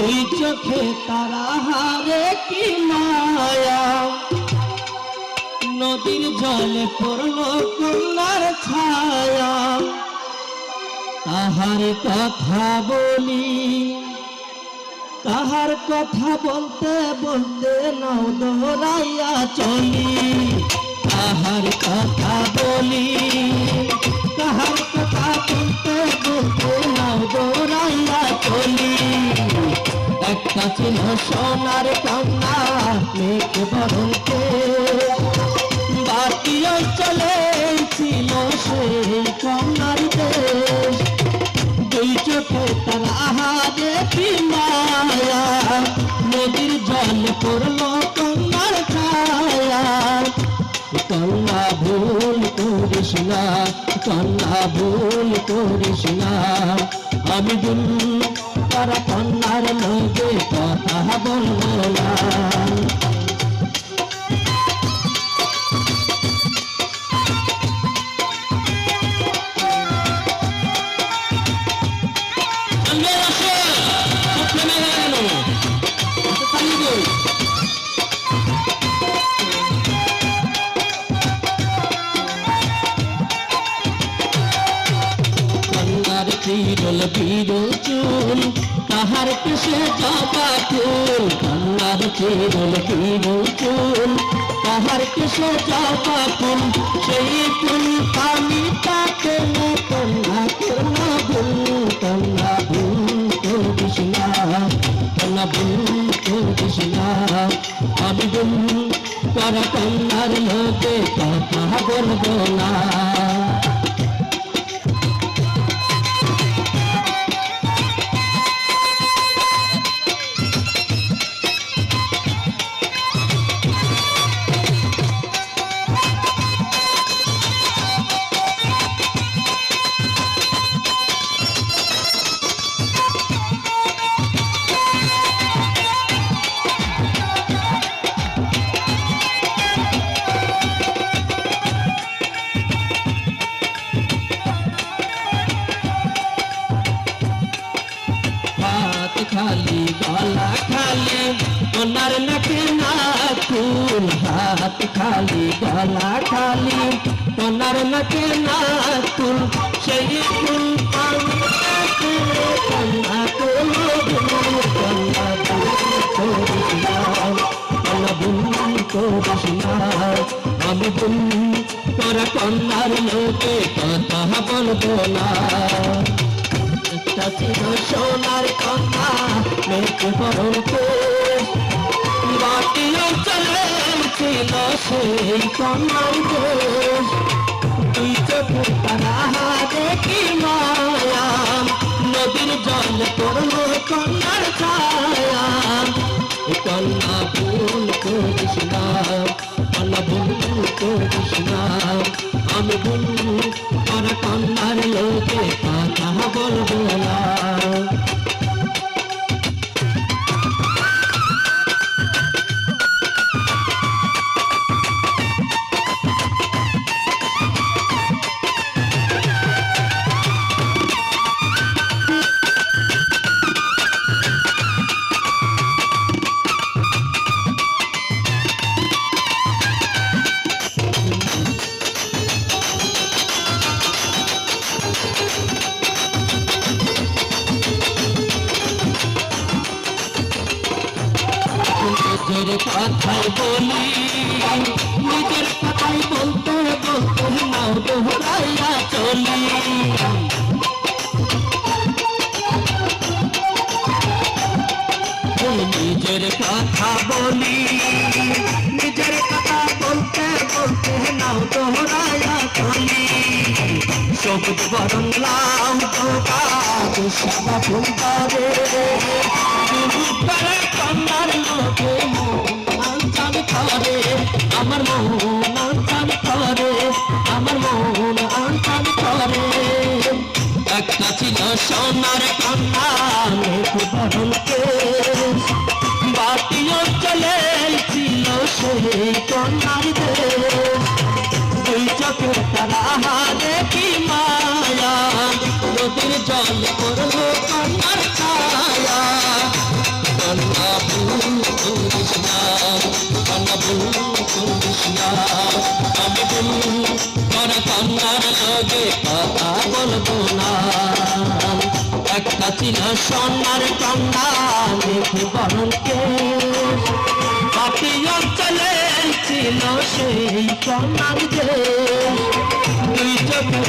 দুই চোখে তারা হারে কি মায়া? নদীর জলে পড়ল কন্যার ছায়া। তাহার কথা বলি, তাহার কথা বলতে বলতে নাও দোহরাইয়া চলি। ছিল সোনার কন্যা মেঘ বরণকে বাকি অঞ্চলে ছিল সেই কন্যার দেশ। দুই চোখে তার কি মায়া, নদীর জল পড়ল কন্যার ছায়া। কন্যা ভুল করিস না, কন্যা ভুল করিস না। আমি দুল তারা কন্যার লোকে কথা বলব না। চিরল বিরল চুল, তাহার কেশে জবা ফুল কন্যার চিরল বিরল চুল। তাহার কেশে জবা ফুল সেই ফুল পানি তাকে কন্যা কন্যা ভুল কন্যা ভুল করিস না কন্যা ভুল করিস না আমি ভুল করা কন্যার লোকে কথা বলব না। খালি গলা খালি ওনার নাকে না ফুল হাত খালি গলা খালি ওনার নাকে না ফুল সেই ফুল আমি ভুল তোরা কন্যার লোকে কথা বলব না একটা ছিল সোনার কন্যা মেঘ বরণকে বাটি অঞ্চলে ছিল সেই কন্যার দেশ দুই চোখে তারা দেখি মায়া নদীর জল পড়ল কন্যার ছায়া এ কন্যা ভুল করিস আমি কন্যার লোকে কথা বলব না। কথাই বলি নিজের কথাই বলতে বলতে নাও দোহরাইয়া চলি। নিজের কথা বলি নিজের কথা বলতে বলতে নাও দোহরাইয়া চলি। সবুজ বরণ লাম তোবা সাদা ফুলবারে করে আমার মন আনচান করে, আমার মন আনচান করে। একটা ছিল সোনার কন্যা বরণকে। বাটি অঞ্চলে ছিল সেই কন্যার দুই চোখে তারা সোনার, একটা ছিল সোনার কন্যা দেখে বরণকে। পাপি অঞ্চলে ছিল সেই কন্যার যে। দুই চোখের